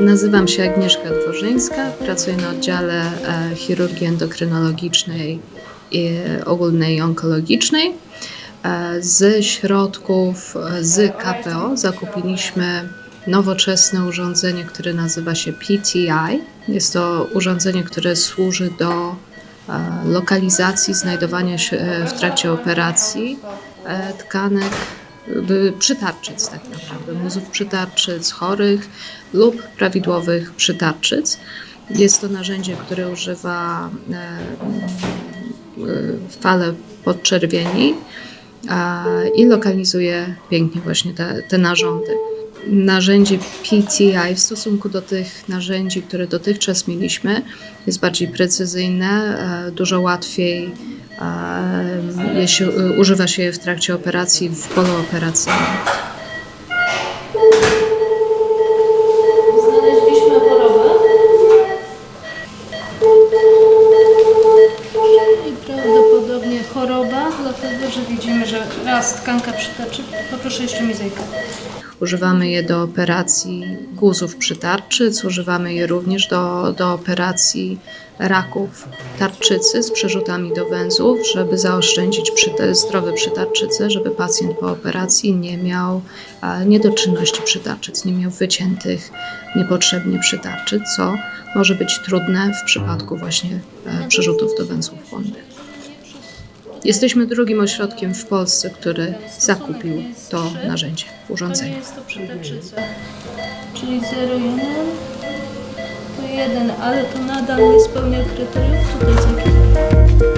Nazywam się Agnieszka Dworzyńska, pracuję na oddziale e, chirurgii endokrynologicznej i ogólnej onkologicznej. E, Z środków e, z KPO zakupiliśmy nowoczesne urządzenie, które nazywa się PTI. Jest to urządzenie, które służy do e, lokalizacji znajdowania się w trakcie operacji tkanek przytarczyc tak naprawdę, muzów przytarczyc chorych lub prawidłowych przytarczyc. Jest to narzędzie, które używa e, e, fale podczerwieni i lokalizuje pięknie właśnie te, te narządy. Narzędzie PTI w stosunku do tych narzędzi, które dotychczas mieliśmy, jest bardziej precyzyjne, e, dużo łatwiej się, e, używa się je w trakcie operacji w polu operacyjnym. Dlatego że widzimy, że raz tkanka przytaczy. Poproszę jeszcze mi zajkę. Używamy je do operacji guzów przytarczyc, używamy je również do, do operacji raków tarczycy z przerzutami do węzłów, żeby zaoszczędzić przyte, zdrowe przytarczyce, żeby pacjent po operacji nie miał e, niedoczynności przytarczyc, nie miał wyciętych niepotrzebnie przytarczyc, co może być trudne w przypadku właśnie e, przerzutów do węzłów chłonnych. Jesteśmy drugim ośrodkiem w Polsce, który zakupił to narzędzie, urządzenie. jest to przytaczyca. Czyli 0,1 to 1, ale to nadal nie spełnia kryteriów. Tutaj zajkę.